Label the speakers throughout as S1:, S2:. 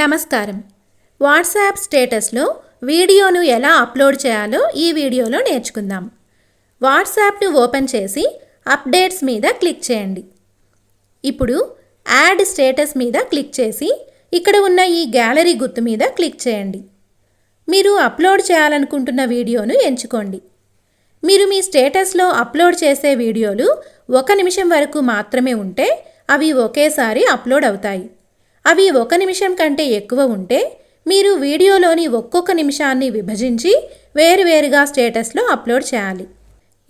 S1: నమస్కారం. వాట్సాప్ స్టేటస్లో వీడియోను ఎలా అప్లోడ్ చేయాలో ఈ వీడియోలో నేర్చుకుందాం. వాట్సాప్ను ఓపెన్ చేసి అప్డేట్స్ మీద క్లిక్ చేయండి. ఇప్పుడు యాడ్ స్టేటస్ మీద క్లిక్ చేసి ఇక్కడ ఉన్న ఈ గ్యాలరీ గుర్తు మీద క్లిక్ చేయండి. మీరు అప్లోడ్ చేయాలనుకుంటున్న వీడియోను ఎంచుకోండి. మీరు మీ స్టేటస్లో అప్లోడ్ చేసే వీడియోలు ఒక నిమిషం వరకు మాత్రమే ఉంటే అవి ఒకేసారి అప్లోడ్ అవుతాయి. అవి ఒక నిమిషం కంటే ఎక్కువ ఉంటే మీరు వీడియోలోని ఒక్కొక్క నిమిషాన్ని విభజించి వేరువేరుగా స్టేటస్లో అప్లోడ్ చేయాలి.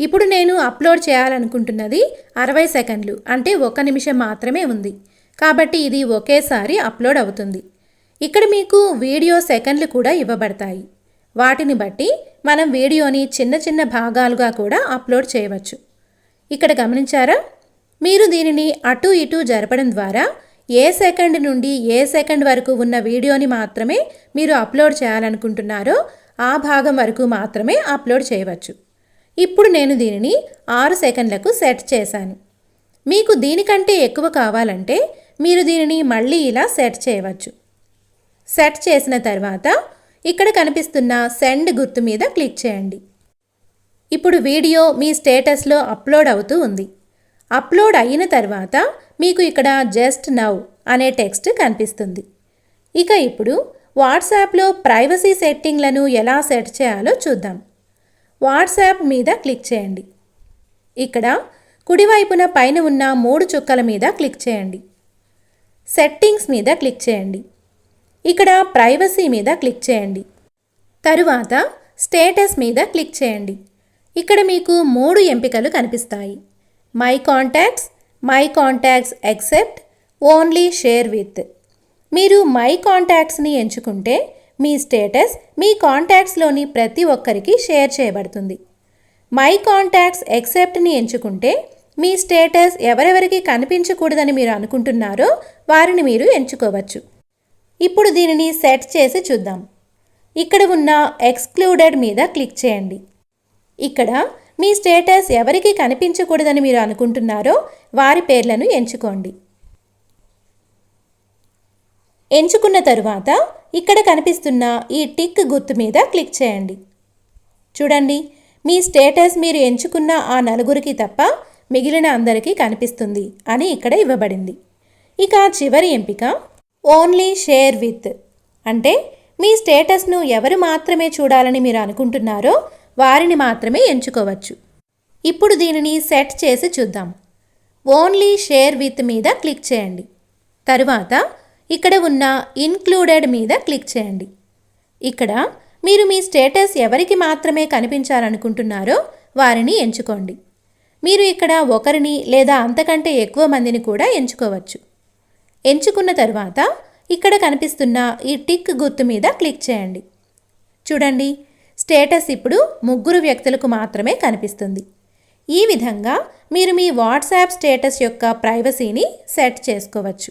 S1: ఇప్పుడు నేను అప్లోడ్ చేయాలనుకుంటున్నది అరవై సెకండ్లు అంటే ఒక నిమిషం మాత్రమే ఉంది. కాబట్టి ఇది ఒకేసారి అప్లోడ్ అవుతుంది. ఇక్కడ మీకు వీడియో సెకండ్లు కూడా ఇవ్వబడతాయి. వాటిని బట్టి మనం వీడియోని చిన్న చిన్న భాగాలుగా కూడా అప్లోడ్ చేయవచ్చు. ఇక్కడ గమనించారా? మీరు దీనిని అటు ఇటు జరపడం ద్వారా ఏ సెకండ్ నుండి ఏ సెకండ్ వరకు ఉన్న వీడియోని మాత్రమే మీరు అప్లోడ్ చేయాలనుకుంటున్నారో ఆ భాగం వరకు మాత్రమే అప్లోడ్ చేయవచ్చు. ఇప్పుడు నేను దీనిని ఆరు సెకండ్లకు సెట్ చేశాను. మీకు దీనికంటే ఎక్కువ కావాలంటే మీరు దీనిని మళ్ళీ ఇలా సెట్ చేయవచ్చు. సెట్ చేసిన తర్వాత ఇక్కడ కనిపిస్తున్న సెండ్ గుర్తు మీద క్లిక్ చేయండి. ఇప్పుడు వీడియో మీ స్టేటస్లో అప్లోడ్ అవుతూ ఉంది. అప్లోడ్ అయిన తర్వాత మీకు ఇక్కడ జస్ట్ నవ్ అనే టెక్స్ట్ కనిపిస్తుంది. ఇక ఇప్పుడు వాట్సాప్లో ప్రైవసీ సెట్టింగ్లను ఎలా సెట్ చేయాలో చూద్దాం. వాట్సాప్ మీద క్లిక్ చేయండి. ఇక్కడ కుడివైపున పైన ఉన్న మూడు చుక్కల మీద క్లిక్ చేయండి. సెట్టింగ్స్ మీద క్లిక్ చేయండి. ఇక్కడ ప్రైవసీ మీద క్లిక్ చేయండి. తరువాత స్టేటస్ మీద క్లిక్ చేయండి. ఇక్కడ మీకు మూడు ఎంపికలు కనిపిస్తాయి. My contacts my contacts except only share with మీరు మై కాంటాక్ట్స్ని ఎంచుకుంటే మీ స్టేటస్ మీ కాంటాక్ట్స్లోని ప్రతి ఒక్కరికి షేర్ చేయబడుతుంది. మై కాంటాక్ట్స్ ఎక్సెప్ట్ని ఎంచుకుంటే మీ స్టేటస్ ఎవరెవరికి కనిపించకూడదని మీరు అనుకుంటున్నారో వారిని మీరు ఎంచుకోవచ్చు. ఇప్పుడు దీనిని సెట్ చేసి చూద్దాం. ఇక్కడ ఉన్న ఎక్స్క్లూడెడ్ మీద క్లిక్ చేయండి. ఇక్కడ మీ స్టేటస్ ఎవరికి కనిపించకూడదని మీరు అనుకుంటున్నారో వారి పేర్లను ఎంచుకోండి. ఎంచుకున్న తరువాత ఇక్కడ కనిపిస్తున్న ఈ టిక్ గుర్తు మీద క్లిక్ చేయండి. చూడండి మీ స్టేటస్ మీరు ఎంచుకున్న ఆ నలుగురికి తప్ప మిగిలిన అందరికీ కనిపిస్తుంది అని ఇక్కడ ఇవ్వబడింది. ఇక చివరి ఎంపిక ఓన్లీ షేర్ విత్. అంటే మీ స్టేటస్ను ఎవరు మాత్రమే చూడాలని మీరు అనుకుంటున్నారో వారిని మాత్రమే ఎంచుకోవచ్చు. ఇప్పుడు దీనిని సెట్ చేసి చూద్దాం. ఓన్లీ షేర్ విత్ మీద క్లిక్ చేయండి. తరువాత ఇక్కడ ఉన్న ఇన్క్లూడెడ్ మీద క్లిక్ చేయండి. ఇక్కడ మీరు మీ స్టేటస్ ఎవరికి మాత్రమే కనిపించాలనుకుంటున్నారో వారిని ఎంచుకోండి. మీరు ఇక్కడ ఒకరిని లేదా అంతకంటే ఎక్కువ మందిని కూడా ఎంచుకోవచ్చు. ఎంచుకున్న తర్వాత ఇక్కడ కనిపిస్తున్న ఈ టిక్ గుర్తు మీద క్లిక్ చేయండి. చూడండి స్టేటస్ ఇప్పుడు ముగ్గురు వ్యక్తులకు మాత్రమే కనిపిస్తుంది. ఈ విధంగా మీరు మీ వాట్సాప్ స్టేటస్ యొక్క ప్రైవసీని సెట్ చేసుకోవచ్చు.